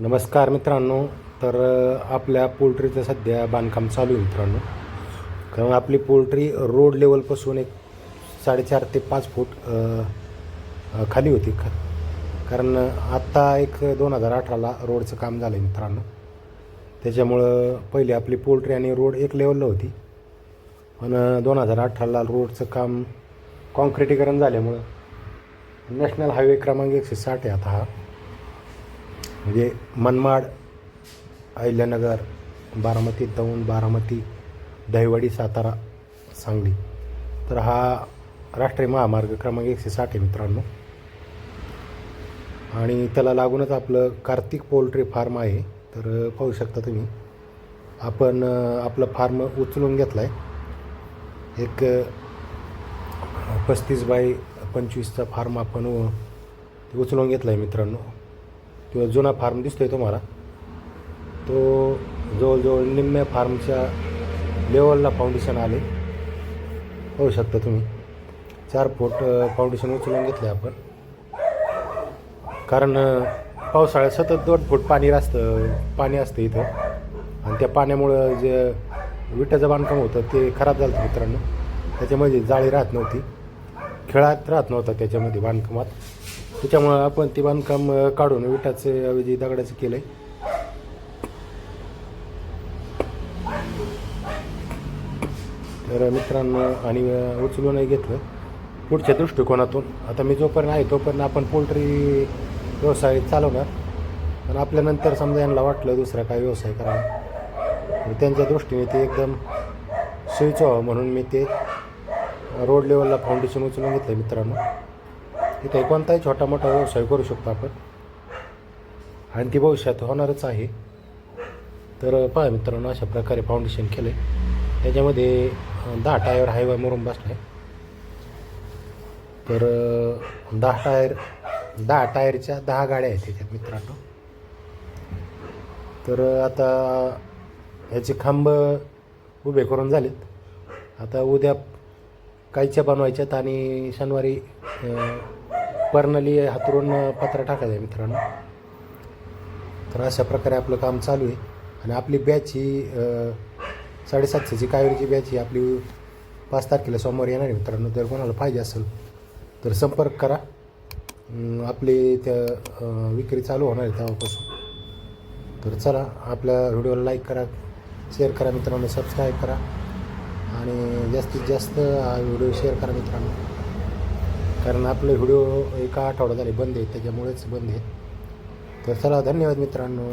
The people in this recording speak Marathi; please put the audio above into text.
नमस्कार मित्रांनो तर आपल्या पोल्ट्रीचं सध्या बांधकाम चालू आहे मित्रांनो. कारण आपली पोल्ट्री रोड लेवलपासून एक साडेचार ते पाच फूट अ, खाली होती. ख कारण आत्ता एक दोन हजार अठराला रोडचं काम झालं आहे मित्रांनो. त्याच्यामुळं पहिले आपली पोल्ट्री आणि रोड एक लेवलला होती. पण दोन हजार अठराला रोडचं काम कॉन्क्रिटीकरण झाल्यामुळं नॅशनल हायवे क्रमांक एकशे साठ आहे आता हा. म्हणजे मनमाड अहिल्यानगर बारामती दौंड बारामती दहिवडी सातारा सांगली. तर हा राष्ट्रीय महामार्ग क्रमांक एकशे साठ आहे मित्रांनो. आणि त्याला लागूनच आपलं कार्तिक पोल्ट्री फार्म आहे. तर पाहू शकता तुम्ही आपण आपलं फार्म उचलून घेतला आहे एक पस्तीस बाय पंचवीसचा फार्म आपण उचलून घेतला आहे मित्रांनो. किंवा जुना फार्म दिसतो आहे तुम्हाला तो जवळजवळ निम्म्या फार्मच्या लेवलला फाउंडेशन आले. होऊ शकता तुम्ही. चार फूट फाउंडेशन उचलून घेतले आपण. कारण पावसाळ्यात सतत दोन फूट पाणी असतं पाणी असतं इथं. आणि त्या पाण्यामुळं जे विटाचं बांधकाम होतं ते खराब झालं मित्रांनो. त्याच्यामध्ये जाळी राहत नव्हती. खेळात राहत नव्हता त्याच्यामध्ये बांधकामात. त्याच्यामुळं आपण ते बांधकाम काढून विटाचं ऐवजी दगडाचं केलं आहे तर मित्रांनो आणि उचलूनही घेतलं पुढच्या दृष्टिकोनातून. आता मी जोपर्यंत आहे तोपर्यंत आपण पोल्ट्री व्यवसाय चालवणार. पण आपल्यानंतर समजा यांना वाटलं दुसरा काय व्यवसाय करावा. त्यांच्या दृष्टीने ते एकदम सोयीचं व्हावं म्हणून मी ते रोड लेवलला फाउंडेशन उचलून घेतलं मित्रांनो. इथे कोणताही छोटा मोठा व्यवसाय करू शकतो आपण. आणि ती भविष्यात होणारच आहे. तर पहा मित्रांनो अशा प्रकारे फाउंडेशन केलं आहे त्याच्यामध्ये दहा टायर हायवे मुरुम बसला. आहे तर दहा टायर दहा टायरच्या दहा गाड्या आहेत त्याच्यात मित्रांनो. तर आता ह्याचे खांब उभे करून झालेत. आता उद्या कायच्या बनवायच्यात आणि शनिवारी पर्नली हातरून पत्रा टाकायचं आहे मित्रांनो. तर अशा प्रकारे आपलं काम चालू आहे. आणि आपली बॅच ही साडेसातशेची कावेरीची बॅच ही आपली पाच तारखेला सोमवारी येणार आहे मित्रांनो. जर कोणाला पाहिजे असेल तर संपर्क करा. आपली त्या विक्री चालू होणार आहे तेव्हापासून. तर चला आपल्या व्हिडिओला लाईक करा शेअर करा मित्रांनो सबस्क्राईब करा. आणि जास्तीत जास्त हा व्हिडिओ शेअर करा मित्रांनो. कारण आपले व्हिडिओ एका आठवडा झाले बंद आहेत त्याच्यामुळेच बंद आहेत. तर चला धन्यवाद मित्रांनो.